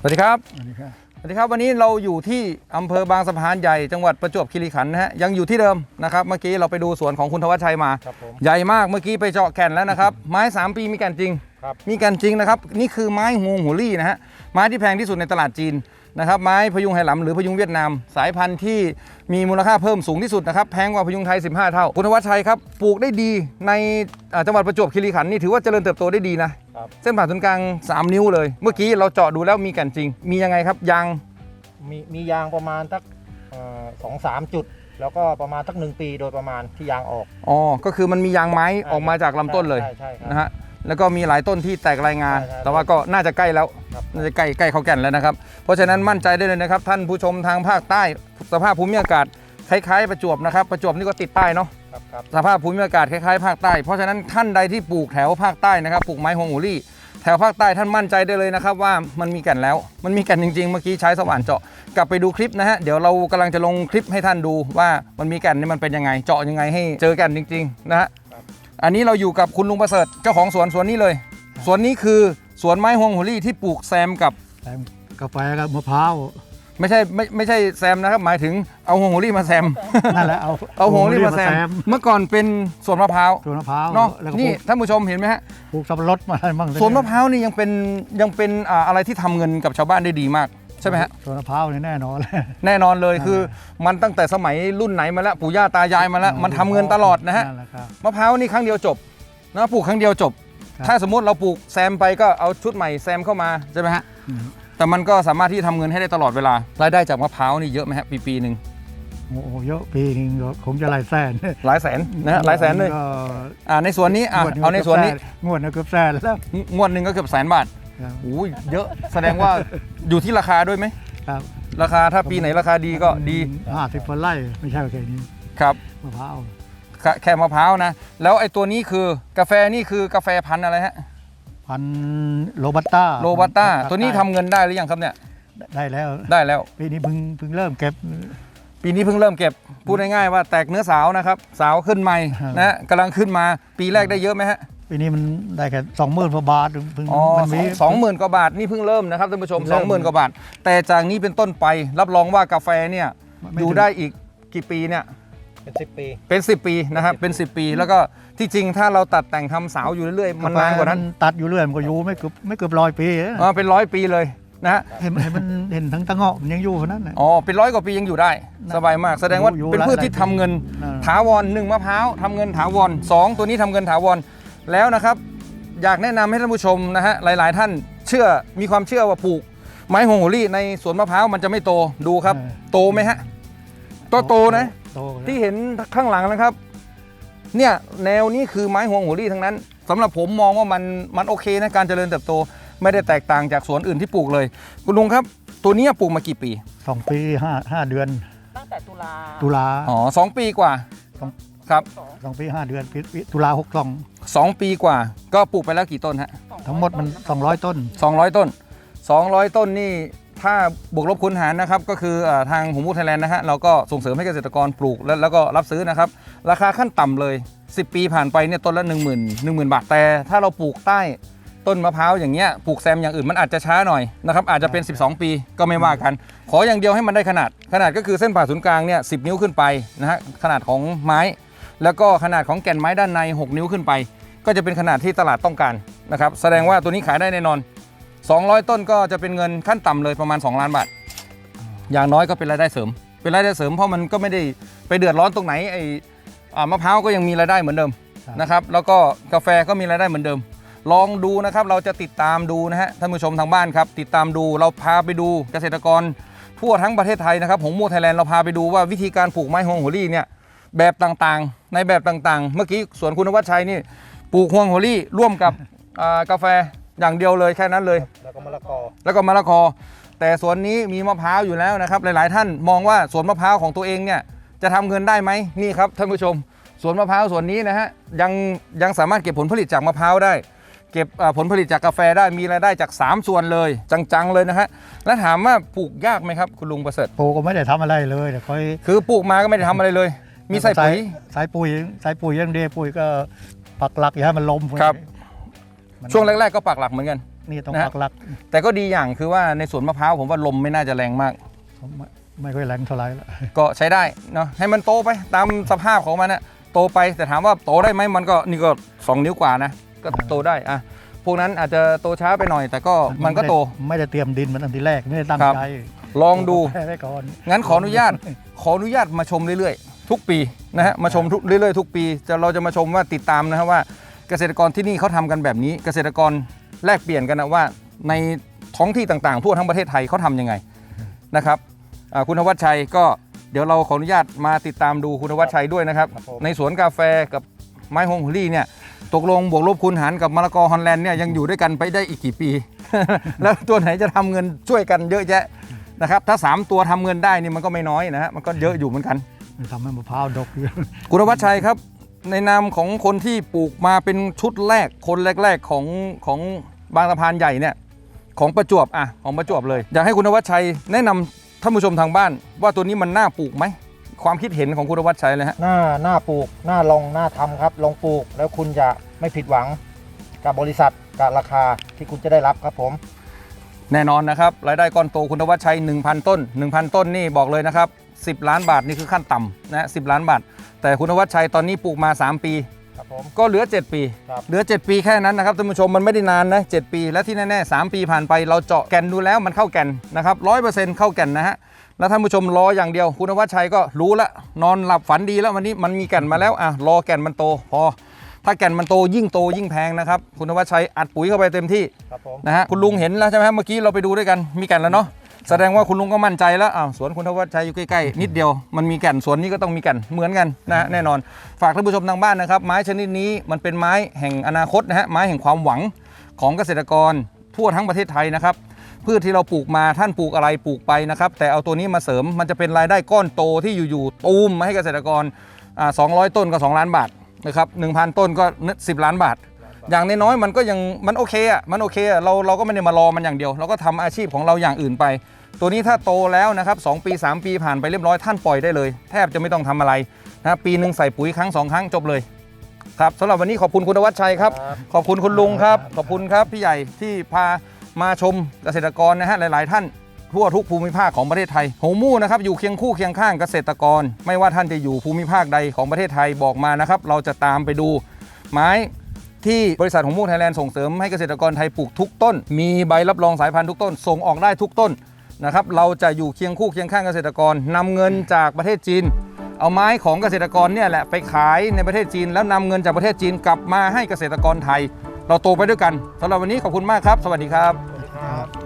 สวัสดีครับอันนี้ครับ สวัสดีครับ วันนี้เราอยู่ที่อำเภอบางสะพานใหญ่จังหวัดประจวบคีรีขันธ์นะฮะยังอยู่ที่เดิมนะครับ เมื่อกี้เราไปดูสวนของคุณธวัชชัยมา ครับผมใหญ่มากเมื่อกี้ไปเจาะแก่นแล้วนะครับ ไม้ 3 ปีมีแก่นจริง ครับ มีแก่นจริงนะครับ นี่คือไม้ฮวงหัวลี่นะฮะ ไม้ที่แพงที่สุดในตลาดจีนนะครับไม้พยุงไหหลำหรือพยุงเวียดนาม สายพันธุ์ที่มีมูลค่าเพิ่มสูงที่สุดนะครับแพงกว่าพยุงไทย 15 เท่าคุณธวัชชัยครับปลูกได้ดีในอ่าจังหวัดประจวบคีรีขันธ์นี่ถือว่าเจริญเติบโตได้ดีนะครับเส้นผ่าศูนย์กลาง 3 นิ้วเลย เมื่อกี้เราเจาะดูแล้วมีแก่นจริง มียังไงครับยางมีมียางประมาณสักสองสามจุด แล้วก็ประมาณสักหนึ่งปีโดยประมาณที่ยางออกอ๋อก็คือมันมียางไม้ออกมาจากลำต้นเลยใช่ใช่ครับนะฮะ แล้วก็มีหลายต้นที่แตกรายงา ใช่ใช่แต่ว่าก็น่าจะใกล้แล้ว ครับ น่าจะใกล้ใกล้เขาแก่นแล้วนะครับ เพราะฉะนั้นมั่นใจได้เลยนะครับ ท่านผู้ชมทางภาคใต้สภาพภูมิอากาศคล้ายๆ ประจวบนะครับ ประจวบนี่ก็ติดใต้เนาะ ครับครับ สภาพภูมิอากาศคล้ายๆภาคใต้ เพราะฉะนั้นท่านใดที่ปลูกแถวภาคใต้นะครับ ปลูกไม้ฮวงหูรี่ แถวภาคใต้ท่านมั่นใจได้เลยนะครับว่ามันมีแก่นแล้ว มันมีแก่นจริงๆ เมื่อกี้ใช้สว่านเจาะ กลับไปดูคลิปนะฮะ เดี๋ยวเรากำลังจะลงคลิปให้ท่านดูว่ามันมีแก่นนี่มันเป็นยังไง เจาะยังไงให้เจอแก่นจริงๆนะฮะ อันนี้เราอยู่กับคุณลุงประเสริฐเจ้าของสวนสวนนี้เลย สวนนี้คือสวนไม้ฮวงหูรี่ที่ปลูกแซมกับแซมกาแฟกับมะพร้าวไม่ใช่ไม่ไม่ใช่แซมนะครับ หมายถึงเอาฮวงหูรี่มาแซมนั่นแหละเอาเอาฮวงหูรี่มาแซม เมื่อก่อนเป็นสวนมะพร้าวสวนมะพร้าวเนาะแล้วก็นี่ปลูกท่านผู้ชมเห็นไหมฮะปลูกสับปะรดมาอะไรมั่งสวนมะพร้าวนี่ยังเป็นยังเป็นอ่าอะไรที่ทำเงินกับชาวบ้านได้ดีมาก ใช่ไหมฮะสวนมะพร้าวนี่แน่นอนเลย แน่นอนเลยนั่นแหละคือ มันตั้งแต่สมัยรุ่นไหนมาแล้วปู่ย่าตายายมาแล้ว มันทำเงินตลอดนะฮะนั่นแหละครับ มะพร้าวนี่ครั้งเดียวจบนะปลูกครั้งเดียวจบ ครับ ถ้าสมมติเราปลูกแซมไปก็เอาชุดใหม่แซมเข้ามาใช่ไหมฮะอืมแต่มันก็สามารถที่จะทำเงินให้ได้ตลอดเวลารายได้จากมะพร้าวนี่เยอะไหมฮะปีปีหนึ่งโอ้โหเยอะปีหนึงก็คงจะหลายแสนหลายแสนนะฮะหลายแสนเลยก็อ่าในสวนนี้อะงวดหงเอาในสวนนี้ งวดหนึงเกือบแสนแล้ว งวดหนึ่งก็เกือบแสนบาท ครับโอ้ยเยอะแสดงว่าอยู่ที่ราคาด้วยไหมครับราคาถ้าปีไหนราคาดีก็ดีห้าสิบคนไร่ไม่ใช่แค่นี้ครับมะพร้าวแค่แค่มะพร้าวนะ แล้วไอ้ตัวนี้คือกาแฟนี่คือกาแฟพันธุ์อะไรฮะพันโรบัสต้าโรบัสต้าตัวนี้ทำเงินได้หรือยังครับเนี่ยได้แล้วได้แล้วปีนี้เพิ่งเพิ่งเริ่มเก็บ ปีนี้เพิ่งเริ่มเก็บ พูดง่ายๆว่าแตกเนื้อสาวนะครับ สาวขึ้นใหม่ครับนะฮะกำลังขึ้นมาปีแรกได้เยอะไหมฮะ ปีนี้มันได้แค่สองหมื่นกว่าบาทเพิ่งอ๋อมันมี สองหมื่นกว่าบาทนี่เพิ่งเริ่มนะครับท่านผู้ชมเพิ่งสเริ่องมหมื่นกว่าบาท แต่จากนี้เป็นต้นไปรับรองว่ากาแฟเนี่ยไม่อยู่ถึงได้อีกกี่ปีเนี่ย เป็นสิบปี เป็น 10 ปีนะครับ เป็น 10 ปี แล้วก็ที่จริงถ้าเราตัดแต่งทำสาวอยู่เรื่อยๆ มันนานกว่านั้นตัดอยู่เรื่อยมันก็อยู่ไม่เกือบไม่เกือบร้อยปีอะอ๋อเป็นร้อยปีเลยนะฮะ เห็นเห็นมันเห็นทั้งตะเงาะมันยังอยู่คนนั้นน่ะ อ๋อ เป็นร้อยกว่าปียังอยู่ได้ นะสบายมาก แสดงว่าอยู่เป็นพืชที่หลายทำเงินอ่าถาวรหนึ่งมะพร้าวทำเงินถาวรสองตัวนี้ทำเงินถาวร แล้วนะครับอยากแนะนำให้ท่านผู้ชมนะฮะหลาย ๆ ท่านเชื่อมีความเชื่อว่าปลูก ไม้หงหัวลี่ในสวนมะพร้าวมันจะไม่โตดูครับ โตไหมฮะก็โตนะโตแล้วที่เห็นข้างหลังนะครับ เนี่ยแนวนี้คือไม้หวงหัวรี่ทั้งนั้นสำหรับผมมองว่ามันมันโอเคนะการเจริญเติบโต ไม่ได้แตกต่างจากสวนอื่นที่ปลูกเลย คุณลุงครับ ตัวเนี้ยปลูกมากี่ปีสองปีห้าห้าเดือนตั้งแต่ตุลาตุลาอ๋อสองปีกว่าสองครับสองปีห้าเดือนปีปีตุลาหกสอง สองปีกว่า ก็ปลูกไปแล้วกี่ต้นฮะ ทั้งหมดมันสองร้อยต้น 200 ต้น 200 ต้นนี่ถ้าบวกลบคูณหารนะครับ ก็คือเอ่อทางหูมูไทยแลนด์นะฮะเราก็ส่งเสริมให้เกษตรกรปลูกแล้วแล้วก็รับซื้อนะครับ ราคาขั้นต่ำเลย 10 ปีผ่านไปเนี่ยต้นละ 1 0 0 0 0 1 0,000 บาท แต่ถ้าเราปลูกใต้ต้นมะพร้าวอย่างเงี้ยปลูกแซมอย่างอื่นมันอาจจะช้าหน่อยนะครับอาจจะเป็น 12 ปีก็ไม่ว่ากัน ขออย่างเดียวให้มันได้ขนาด ขนาดก็คือเส้นผ่าศูนย์กลางเนี่ย10นิ้วขึ้นไปนะฮะขนาดของไม้ แล้วก็ขนาดของแก่นไม้ด้านใน 6 นิ้วขึ้นไป ก็จะเป็นขนาดที่ตลาดต้องการนะครับแสดงว่าตัวนี้ขายได้แน่นอน 200 ต้นก็จะเป็นเงินขั้นต่ำเลยประมาณ 2 ล้านบาท อย่างน้อยก็เป็นรายได้เสริม เป็นรายได้เสริมเพราะมันก็ไม่ได้ไปเดือดร้อนตรงไหนไอ้อ่ามะพร้าวก็ยังมีรายได้เหมือนเดิมครับนะครับแล้วก็กาแฟก็มีรายได้เหมือนเดิม ลองดูนะครับเราจะติดตามดูนะฮะท่านผู้ชมทางบ้านครับ ติดตามดูเราพาไปดูเกษตรกรทั่วทั้งประเทศไทยนะครับหงมูไทยแลนด์เราพาไปดูว่าวิธีการปลูกไม้ฮวงหัวลี่เนี่ยแบบต่างๆ ในแบบต่างๆ เมื่อกี้สวนคุณวัชชัยนี่ ปลูกฮวงหัวลี่ร่วมกับอ่ากาแฟอย่างเดียวเลยแค่นั้นเลย แล้วก็มะละกอแล้วก็มะละกอ แต่สวนนี้มีมะพร้าวอยู่แล้วนะครับ หลาย ๆ ท่านมองว่าสวนมะพร้าวของตัวเองเนี่ยจะทำเงินได้ไหมนี่ครับท่านผู้ชมสวนมะพร้าวสวนนี้นะฮะยังยังสามารถเก็บผลผลิตจากมะพร้าวได้ เก็บเอ่อผลผลิตจากกาแฟได้มีรายได้จาก 3 ส่วนเลย จัง ๆ เลยนะฮะแล้วถามว่าปลูกยากไหมครับคุณลุงประเสริฐ ปลูกก็ไม่ได้ทำอะไรเลยแต่ค่อยคือปลูกมาก็ไม่ได้ทำอะไรเลย มีใส่ปุ๋ย ใส่ปุ๋ยใส่ปุ๋ยอยังเดียวปุ๋ยก็ ปักหลักอย่าให้มันล้มครับ มันช่วงแรก ๆ ก็ปักหลักเหมือนกัน นี่ต้องนะฮะ ปักหลักแต่ก็ดีอย่างคือว่าในสวนมะพร้าวผมว่าลมไม่น่าจะแรงมากไม่ไม่ค่อยแรงเท่าไหร่ละก็ใช้ได้เนาะให้มันโตไปตามสภาพของมันนะโตไปแต่ถามว่าโตได้ไหมมันก็นี่ก็2นิ้วกว่านะก็โตได้อะพวกนั้นอาจจะโตช้าไปหน่อย แต่ก็มันก็โต ไม่ได้เตรียมดินมันตั้งทีแรกไม่ได้ตั้งครับ ใจลองดู แค่ไว้ก่อนงั้นขออนุญาตขออนุญาตมาชมเรื่อยๆ ทุกปีนะฮะมาชมทุกเรื่อยๆทุกปีจะเราจะมาชมว่าติดตามนะครับว่าเกษตรกรที่นี่เขาทำกันแบบนี้ เกษตรกรแลกเปลี่ยนกันนะว่าในท้องที่ต่างๆ ทั่วทั้งประเทศไทยเขาทำยังไงนะครับอ่าคุณธวัชชัยก็เดี๋ยวเราขออนุญาตมาติดตามดูคุณธวัชชัยด้วยนะครับครับผมในสวนกาแฟกับไม้ฮงฮูลี่เนี่ยตกลงบวกลบคูณหารกับมะละกอฮอลแลนด์เนี่ยยังอยู่ด้วยกันไปได้อีกกี่ปี แล้วตัวไหนจะทำเงินช่วยกันเยอะแยะนะครับถ้า 3 ตัวทำเงินได้นี่มันก็ไม่น้อยนะฮะมันก็เยอะอยู่เหมือนกัน ทำให้มะพร้าวดกอยู่คุณวัชชัยครับ ในนามของคนที่ปลูกมาเป็นชุดแรกคนแรก ๆของของบางสะพานใหญ่เนี่ยของประจวบอะของประจวบเลยอยากให้คุณวัชชัยแนะนำท่านผู้ชมทางบ้าน ว่าตัวนี้มันน่าปลูกไหมความคิดเห็นของคุณวัชชัยเลยฮะหน้าหน้าปลูกหน้าลงหน้าทำครับลงปลูกแล้วคุณจะไม่ผิดหวังกับบริษัทกับราคาที่คุณจะได้รับครับผม แน่นอนนะครับรายได้ก้อนโตคุณวัชชัย 1,000 ต้น 1,000 ต้นนี่บอกเลยนะครับ 10 ล้านบาทนี่คือขั้นต่ำนะ10ล้านบาท แต่คุณวัชชัยตอนนี้ปลูกมา 3 ปี ครับผม ก็เหลือ 7 ปี ครับ เหลือ 7 ปีแค่นั้นนะครับท่านผู้ชมมันไม่ได้นานนะ7ปี และที่แน่ๆ3ปีผ่านไปเราเจาะแก่นดูแล้วมันเข้าแก่นนะครับร้อยเปอร์เซ็นต์เข้าแก่นนะฮะแล้วท่านผู้ชมรออย่างเดียว คุณวัชชัยก็รู้ละนอนหลับฝันดีแล้ววันนี้มันมีแก่นมาแล้วอะรอแก่นมันโตพอ ถ้าแก่นมันโตยิ่งโตยิ่งแพงนะครับคุณวัชชัยอัดปุ๋ยเข้าไปเต็มที่ ครับผม นะฮะคุณลุงเห็นแล้วใช่ไหมฮะเมื่อกี้เราไปดูด้วยกันมีแก่นแล้วเนาะ แสดงว่าคุณลุงก็มั่นใจแล้วอ้าวสวนคุณทวัชชัยอยู่ใกล้ๆนิดเดียวมันมีแก่นสวนนี้ก็ต้องมีแก่นเหมือนกันนะฮะแน่นอน ฝากท่านผู้ชมทางบ้านนะครับ ไม้ชนิดนี้มันเป็นไม้แห่งอนาคตนะฮะไม้แห่งความหวังของเกษตรกรทั่วทั้งประเทศไทยนะครับพืชที่เราปลูกมาท่านปลูกอะไรปลูกไปนะครับ แต่เอาตัวนี้มาเสริมมันจะเป็นรายได้ก้อนโตที่อยู่ๆตูมมาให้เกษตรกรอ่า200 ต้นก็ 2 ล้านบาทนะครับ1,000 ต้นก็ 10 ล้านบาท อย่างน้อยๆมันก็ยังมันโอเคอะมันโอเคอะเราเราก็ไม่ได้มารอมันอย่างเดียว เราก็ทำอาชีพของเราอย่างอื่นไป ตัวนี้ถ้าโตแล้วนะครับสปี 3 ปีผ่านไปเรียบร้อยท่านปล่อยได้เลย แทบจะไม่ต้องทำอะไรนะปีหนึ่งใส่ปุ๋ยครั้งสองครั้งจบเลยครับสำหรับวันนี้ขอบคุณคุณธวัชชัยครับครับ ขอบคุณคุณลุงครับ ขอบคุณครับพี่ใหญ่ที่พามาชมเกษตรกรนะฮะหลาย ๆ ท่านทั่วทุกภูมิภาคของประเทศไทยโฮมู่นะครับอยู่เคียงคู่เคียงข้างเกษตรกร ไม่ว่าท่านจะอยู่ภูมิภาคใดของประเทศไทยบอกมานะครับ เราจะตามไปดูไม้ ที่บริษัทของมูไทยแลนด์ส่งเสริมให้เกษตรกรไทยปลูกทุกต้น มีใบรับรองสายพันธุ์ทุกต้น ส่งออกได้ทุกต้นนะครับเราจะอยู่เคียงคู่เคียงข้างเกษตรกรนำเงินจากประเทศจีน เอาไม้ของเกษตรกรเนี่ยแหละไปขายในประเทศจีน แล้วนำเงินจากประเทศจีนกลับมาให้เกษตรกรไทย เราโตไปด้วยกันสำหรับวันนี้ขอบคุณมากครับ สวัสดีครับ